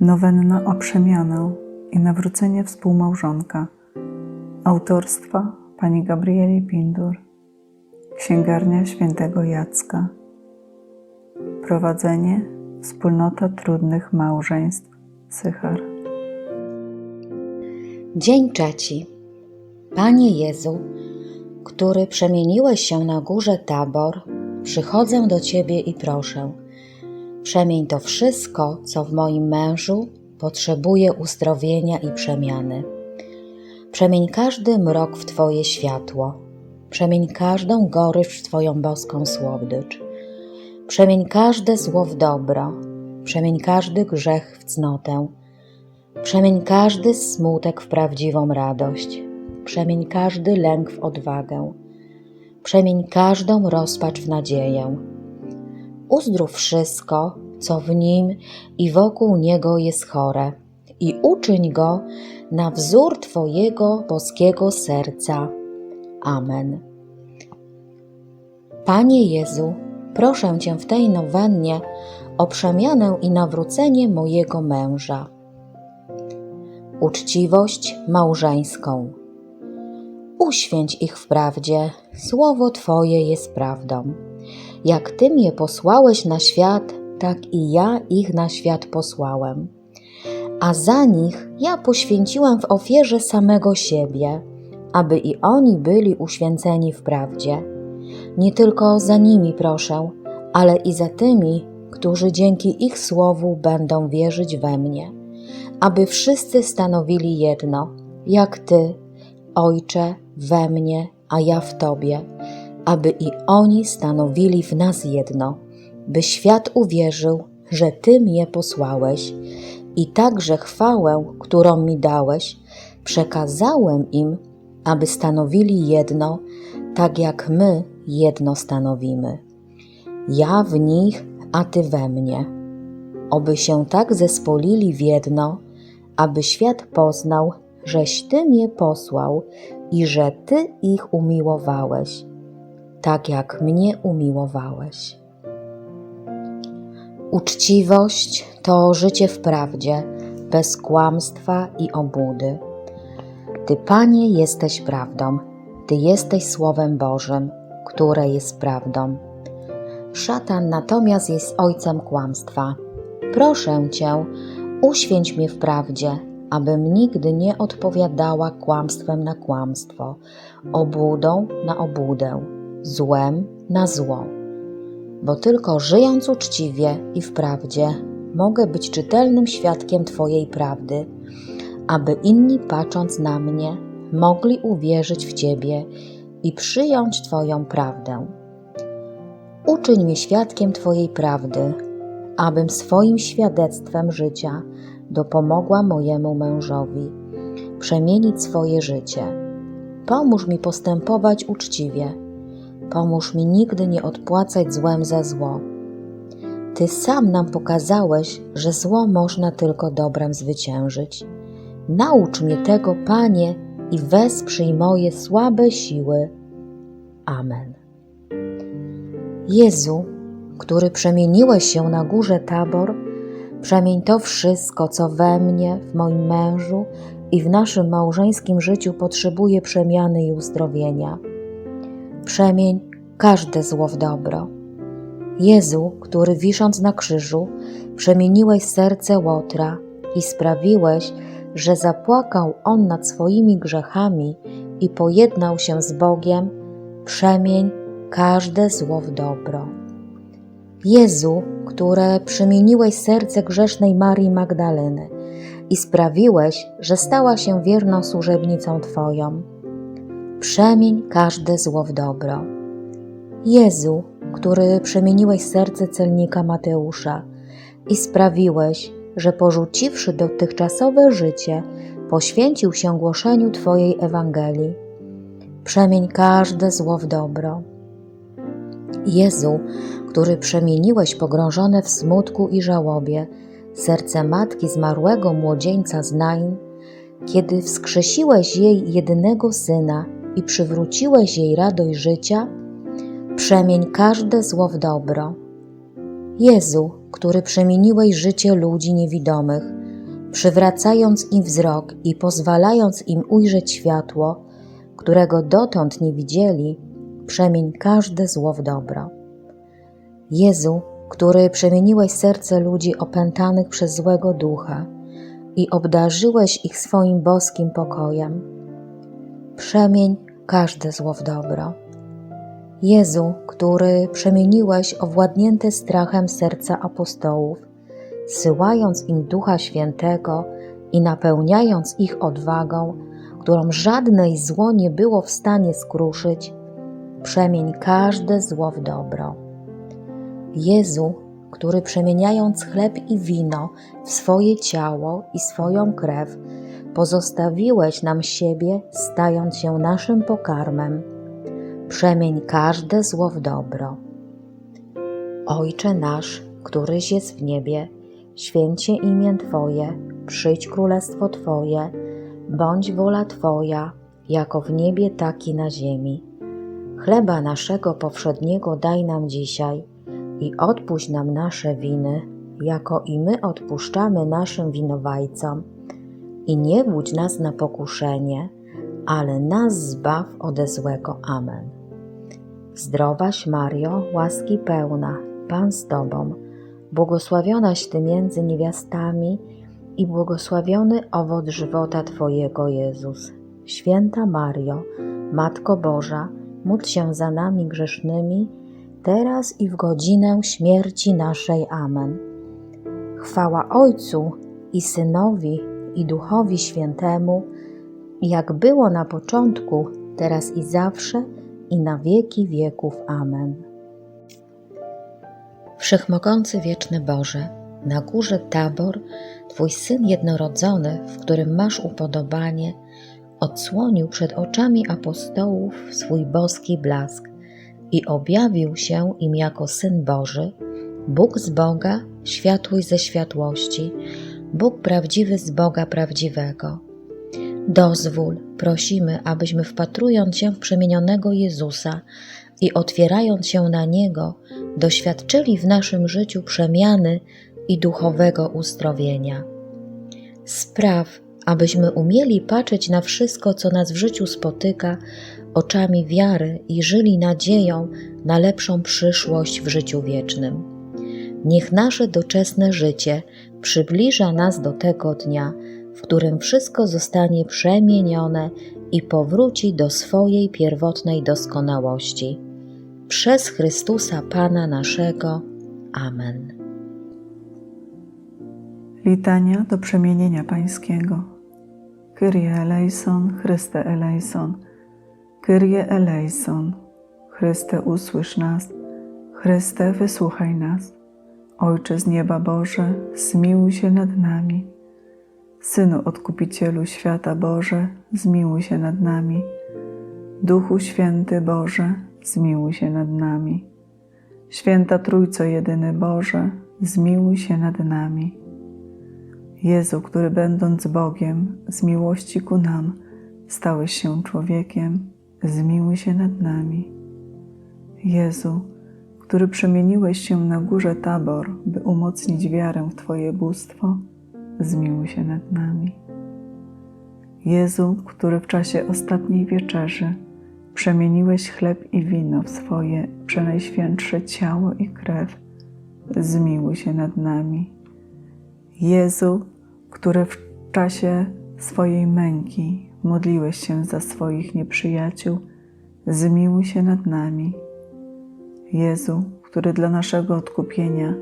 Nowenna o przemianę i nawrócenie współmałżonka. Autorstwa pani Gabrieli Pindur Księgarnia Świętego Jacka. Prowadzenie Wspólnota Trudnych Małżeństw Sychar. Dzień trzeci. Panie Jezu, który przemieniłeś się na górze Tabor, przychodzę do Ciebie i proszę, przemień to wszystko, co w moim mężu potrzebuje uzdrowienia i przemiany. Przemień każdy mrok w Twoje światło, przemień każdą gorycz w Twoją boską słodycz, przemień każde zło w dobro, przemień każdy grzech w cnotę, Przemień każdy smutek w prawdziwą radość. Przemień każdy lęk w odwagę. Przemień każdą rozpacz w nadzieję. Uzdrów wszystko, co w nim i wokół niego jest chore, i uczyń go na wzór Twojego boskiego serca. Amen. Panie Jezu, proszę Cię w tej nowennie o przemianę i nawrócenie mojego męża uczciwość małżeńską. Uświęć ich w prawdzie, słowo Twoje jest prawdą. Jak Ty mnie posłałeś na świat, tak i ja ich na świat posłałem. A za nich ja poświęciłem w ofierze samego siebie, aby i oni byli uświęceni w prawdzie. Nie tylko za nimi proszę, ale i za tymi, którzy dzięki ich słowu będą wierzyć we mnie aby wszyscy stanowili jedno, jak Ty, Ojcze, we mnie, a ja w Tobie, aby i oni stanowili w nas jedno, by świat uwierzył, że Ty mnie posłałeś i także chwałę, którą mi dałeś, przekazałem im, aby stanowili jedno, tak jak my jedno stanowimy. Ja w nich, a Ty we mnie. Oby się tak zespolili w jedno, aby świat poznał, żeś Ty mnie posłał i że Ty ich umiłowałeś, tak jak mnie umiłowałeś. Uczciwość to życie w prawdzie, bez kłamstwa i obłudy. Ty, Panie, jesteś prawdą, Ty jesteś Słowem Bożym, które jest prawdą. Szatan natomiast jest ojcem kłamstwa. Proszę Cię, Uświęć mnie w prawdzie, abym nigdy nie odpowiadała kłamstwem na kłamstwo, obłudą na obłudę, złem na zło. Bo tylko żyjąc uczciwie i w prawdzie, mogę być czytelnym świadkiem Twojej prawdy, aby inni patrząc na mnie, mogli uwierzyć w Ciebie i przyjąć Twoją prawdę. Uczyń mnie świadkiem Twojej prawdy, abym swoim świadectwem życia dopomogła mojemu mężowi przemienić swoje życie. Pomóż mi postępować uczciwie. Pomóż mi nigdy nie odpłacać złem za zło. Ty sam nam pokazałeś, że zło można tylko dobrem zwyciężyć. Naucz mnie tego, Panie, i wesprzyj moje słabe siły. Amen. Jezu, który przemieniłeś się na górze Tabor, przemień to wszystko, co we mnie, w moim mężu i w naszym małżeńskim życiu potrzebuje przemiany i uzdrowienia. Przemień każde zło w dobro. Jezu, który wisząc na krzyżu, przemieniłeś serce Łotra i sprawiłeś, że zapłakał on nad swoimi grzechami i pojednał się z Bogiem, przemień każde zło w dobro. Jezu, które przemieniłeś serce grzesznej Marii Magdaleny i sprawiłeś, że stała się wierną służebnicą Twoją. Przemień każde zło w dobro. Jezu, który przemieniłeś serce celnika Mateusza i sprawiłeś, że porzuciwszy dotychczasowe życie, poświęcił się głoszeniu Twojej Ewangelii. Przemień każde zło w dobro. Jezu, który przemieniłeś pogrążone w smutku i żałobie serce matki zmarłego młodzieńca z Nain, kiedy wskrzesiłeś jej jedynego syna i przywróciłeś jej radość życia, przemień każde zło w dobro. Jezu, który przemieniłeś życie ludzi niewidomych, przywracając im wzrok i pozwalając im ujrzeć światło, którego dotąd nie widzieli, przemień każde zło w dobro. Jezu, który przemieniłeś serce ludzi opętanych przez złego ducha i obdarzyłeś ich swoim boskim pokojem, przemień każde zło w dobro. Jezu, który przemieniłeś owładnięte strachem serca apostołów, zsyłając im Ducha Świętego i napełniając ich odwagą, którą żadne zło nie było w stanie skruszyć, przemień każde zło w dobro. Jezu, który przemieniając chleb i wino w swoje ciało i swoją krew, pozostawiłeś nam siebie, stając się naszym pokarmem, przemień każde zło w dobro. Ojcze nasz, któryś jest w niebie, święcie imię Twoje, przyjdź królestwo Twoje, bądź wola Twoja, jako w niebie, tak i na ziemi. Chleba naszego powszedniego daj nam dzisiaj i odpuść nam nasze winy, jako i my odpuszczamy naszym winowajcom. I nie wódź nas na pokuszenie, ale nas zbaw ode złego. Amen. Zdrowaś Mario, łaski pełna, Pan z Tobą, błogosławionaś Ty między niewiastami i błogosławiony owoc żywota Twojego Jezus. Święta Mario, Matko Boża, módl się za nami grzesznymi, teraz i w godzinę śmierci naszej. Amen. Chwała Ojcu i Synowi i Duchowi Świętemu, jak było na początku, teraz i zawsze, i na wieki wieków. Amen. Wszechmogący wieczny Boże, na górze Tabor, Twój Syn jednorodzony, w którym masz upodobanie, odsłonił przed oczami apostołów swój boski blask i objawił się im jako Syn Boży, Bóg z Boga, światłość ze światłości, Bóg prawdziwy z Boga prawdziwego. Dozwól, prosimy, abyśmy wpatrując się w przemienionego Jezusa i otwierając się na Niego, doświadczyli w naszym życiu przemiany i duchowego uzdrowienia. Spraw, abyśmy umieli patrzeć na wszystko, co nas w życiu spotyka, oczami wiary i żyli nadzieją na lepszą przyszłość w życiu wiecznym. Niech nasze doczesne życie przybliża nas do tego dnia, w którym wszystko zostanie przemienione i powróci do swojej pierwotnej doskonałości. Przez Chrystusa Pana naszego. Amen. Litania do przemienienia Pańskiego. Kyrie eleison, Chryste eleison. Kyrie eleison. Chryste usłysz nas. Chryste wysłuchaj nas. Ojcze z nieba Boże, zmiłuj się nad nami. Synu Odkupicielu świata Boże, zmiłuj się nad nami. Duchu Święty Boże, zmiłuj się nad nami. Święta Trójco Jedyny Boże, zmiłuj się nad nami. Jezu, który będąc Bogiem, z miłości ku nam, stałeś się człowiekiem, zmiłuj się nad nami. Jezu, który przemieniłeś się na górze Tabor, by umocnić wiarę w Twoje bóstwo, zmiłuj się nad nami. Jezu, który w czasie ostatniej wieczerzy przemieniłeś chleb i wino w swoje przenajświętsze ciało i krew, zmiłuj się nad nami. Jezu, który w czasie swojej męki modliłeś się za swoich nieprzyjaciół, zmiłuj się nad nami. Jezu, który dla naszego odkupienia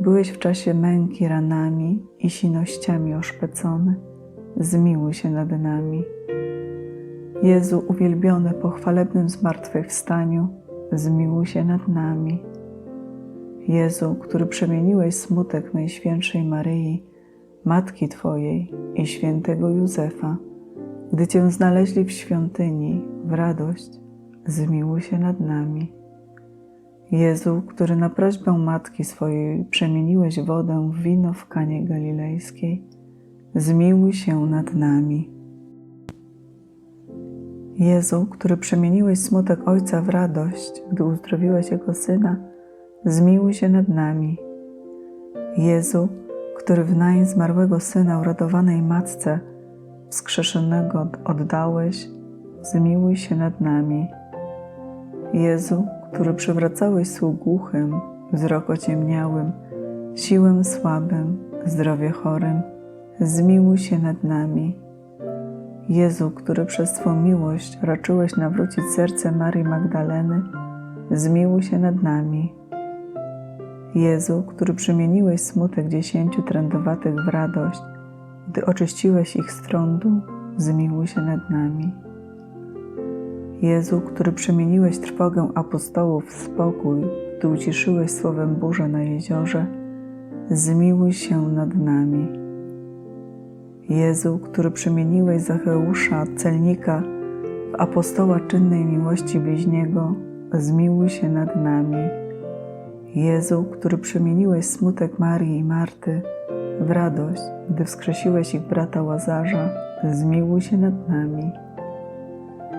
byłeś w czasie męki ranami i sinościami oszpecony, zmiłuj się nad nami. Jezu, uwielbiony po chwalebnym zmartwychwstaniu, zmiłuj się nad nami. Jezu, który przemieniłeś smutek Najświętszej Maryi, Matki Twojej i świętego Józefa, gdy Cię znaleźli w świątyni w radość, zmiłuj się nad nami. Jezu, który na prośbę Matki swojej przemieniłeś wodę w wino w Kanie Galilejskiej, zmiłuj się nad nami. Jezu, który przemieniłeś smutek Ojca w radość, gdy uzdrowiłeś Jego Syna, zmiłuj się nad nami. Jezu, który w nań zmarłego Syna urodowanej Matce wskrzeszonego oddałeś, zmiłuj się nad nami. Jezu, który przywracałeś słuch głuchym, wzrok ociemniałym, siłę słabym, zdrowie chorym, zmiłuj się nad nami. Jezu, który przez Twą miłość raczyłeś nawrócić serce Marii Magdaleny, zmiłuj się nad nami. Jezu, który przemieniłeś smutek dziesięciu trędowatych w radość, gdy oczyściłeś ich z trądu, zmiłuj się nad nami. Jezu, który przemieniłeś trwogę apostołów w spokój, gdy uciszyłeś słowem burzę na jeziorze, zmiłuj się nad nami. Jezu, który przemieniłeś Zacheusza, celnika, w apostoła czynnej miłości bliźniego, zmiłuj się nad nami. Jezu, który przemieniłeś smutek Marii i Marty w radość, gdy wskrzesiłeś ich brata Łazarza, zmiłuj się nad nami.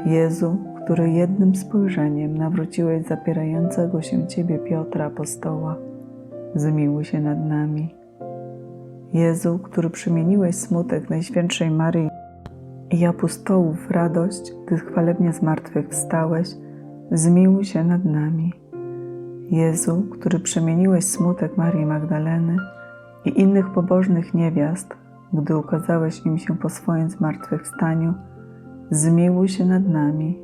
Jezu, który jednym spojrzeniem nawróciłeś zapierającego się Ciebie Piotra apostoła, zmiłuj się nad nami. Jezu, który przemieniłeś smutek Najświętszej Maryi i apostołów radość, gdy chwalebnie zmartwychwstałeś, zmiłuj się nad nami. Jezu, który przemieniłeś smutek Marii Magdaleny i innych pobożnych niewiast, gdy ukazałeś im się po swoim zmartwychwstaniu, zmiłuj się nad nami.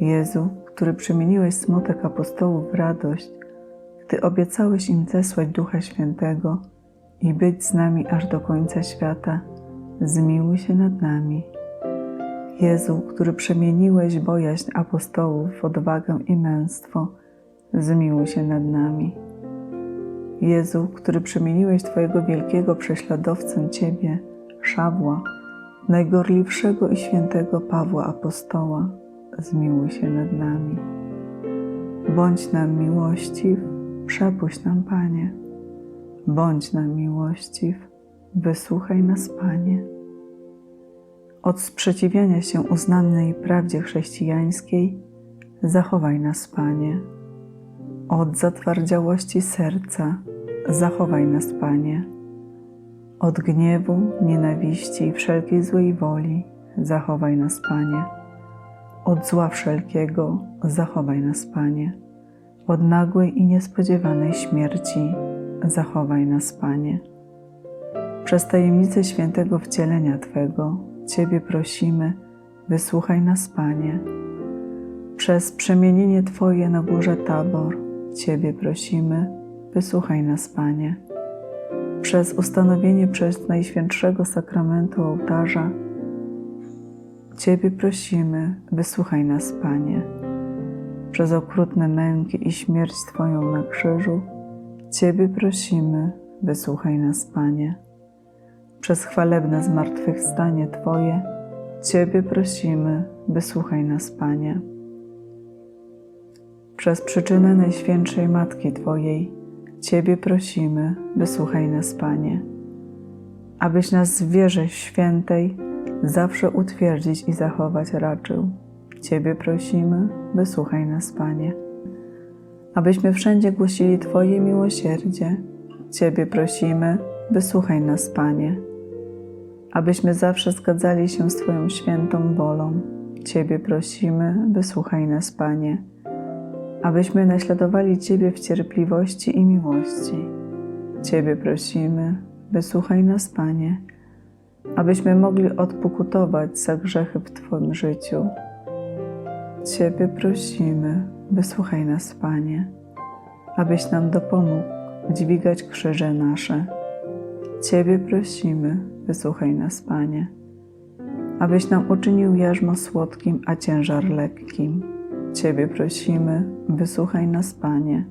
Jezu, który przemieniłeś smutek apostołów w radość, gdy obiecałeś im zesłać Ducha Świętego i być z nami aż do końca świata, zmiłuj się nad nami. Jezu, który przemieniłeś bojaźń apostołów w odwagę i męstwo, zmiłuj się nad nami. Jezu, który przemieniłeś Twojego wielkiego prześladowcę Ciebie, Szawła, najgorliwszego i świętego Pawła Apostoła, zmiłuj się nad nami. Bądź nam miłościw, przepuść nam, Panie. Bądź nam miłościw, wysłuchaj nas, Panie. Od sprzeciwiania się uznanej prawdzie chrześcijańskiej zachowaj nas, Panie. Od zatwardziałości serca zachowaj nas, Panie. Od gniewu, nienawiści i wszelkiej złej woli zachowaj nas, Panie. Od zła wszelkiego zachowaj nas, Panie. Od nagłej i niespodziewanej śmierci zachowaj nas, Panie. Przez tajemnicę świętego wcielenia Twego Ciebie prosimy, wysłuchaj nas, Panie. Przez przemienienie Twoje na górze Tabor Ciebie prosimy, wysłuchaj nas, Panie. Przez ustanowienie przez Najświętszego Sakramentu ołtarza Ciebie prosimy, wysłuchaj nas, Panie. Przez okrutne męki i śmierć Twoją na krzyżu Ciebie prosimy, wysłuchaj nas, Panie. Przez chwalebne zmartwychwstanie Twoje Ciebie prosimy, wysłuchaj nas, Panie. Przez przyczynę Najświętszej Matki Twojej Ciebie prosimy, wysłuchaj nas, Panie. Abyś nas w wierze świętej zawsze utwierdzić i zachować raczył. Ciebie prosimy, wysłuchaj nas, Panie. Abyśmy wszędzie głosili Twoje miłosierdzie. Ciebie prosimy, wysłuchaj nas, Panie. Abyśmy zawsze zgadzali się z Twoją świętą wolą. Ciebie prosimy, wysłuchaj nas, Panie. Abyśmy naśladowali Ciebie w cierpliwości i miłości. Ciebie prosimy, wysłuchaj nas, Panie. Abyśmy mogli odpokutować za grzechy w Twoim życiu. Ciebie prosimy, wysłuchaj nas, Panie, abyś nam dopomógł dźwigać krzyże nasze. Ciebie prosimy, wysłuchaj nas, Panie, abyś nam uczynił jarzmo słodkim, a ciężar lekkim. Ciebie prosimy, wysłuchaj nas, Panie,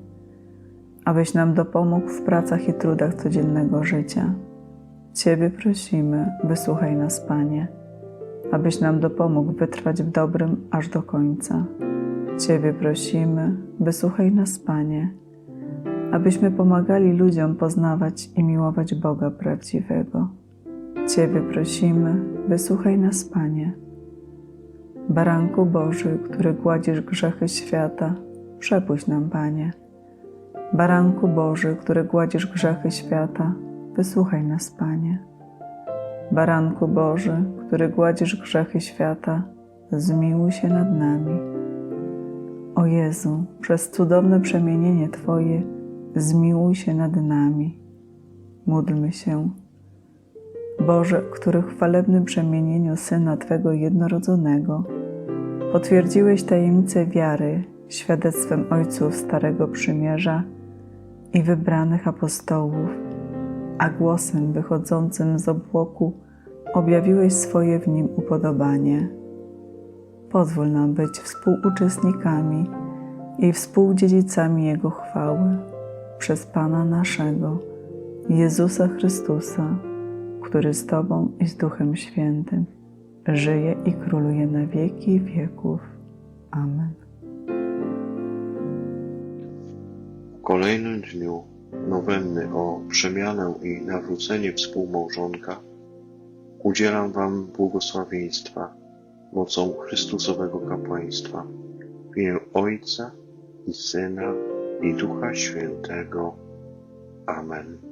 abyś nam dopomógł w pracach i trudach codziennego życia. Ciebie prosimy, wysłuchaj nas, Panie, abyś nam dopomógł wytrwać w dobrym aż do końca. Ciebie prosimy, wysłuchaj nas, Panie, abyśmy pomagali ludziom poznawać i miłować Boga prawdziwego. Ciebie prosimy, wysłuchaj nas, Panie. Baranku Boży, który gładzisz grzechy świata, przepuść nam, Panie. Baranku Boży, który gładzisz grzechy świata, wysłuchaj nas, Panie. Baranku Boży, który gładzisz grzechy świata, zmiłuj się nad nami. O Jezu, przez cudowne przemienienie Twoje, zmiłuj się nad nami. Módlmy się. Boże, który w chwalebnym przemienieniu Syna Twego jednorodzonego potwierdziłeś tajemnicę wiary świadectwem Ojców Starego Przymierza i wybranych apostołów, a głosem wychodzącym z obłoku objawiłeś swoje w nim upodobanie. Pozwól nam być współuczestnikami i współdziedzicami Jego chwały przez Pana naszego, Jezusa Chrystusa, który z Tobą i z Duchem Świętym żyje i króluje na wieki wieków. Amen. W kolejnym dniu nowenny o przemianę i nawrócenie współmałżonka udzielam Wam błogosławieństwa mocą Chrystusowego kapłaństwa w imię Ojca i Syna i Ducha Świętego. Amen.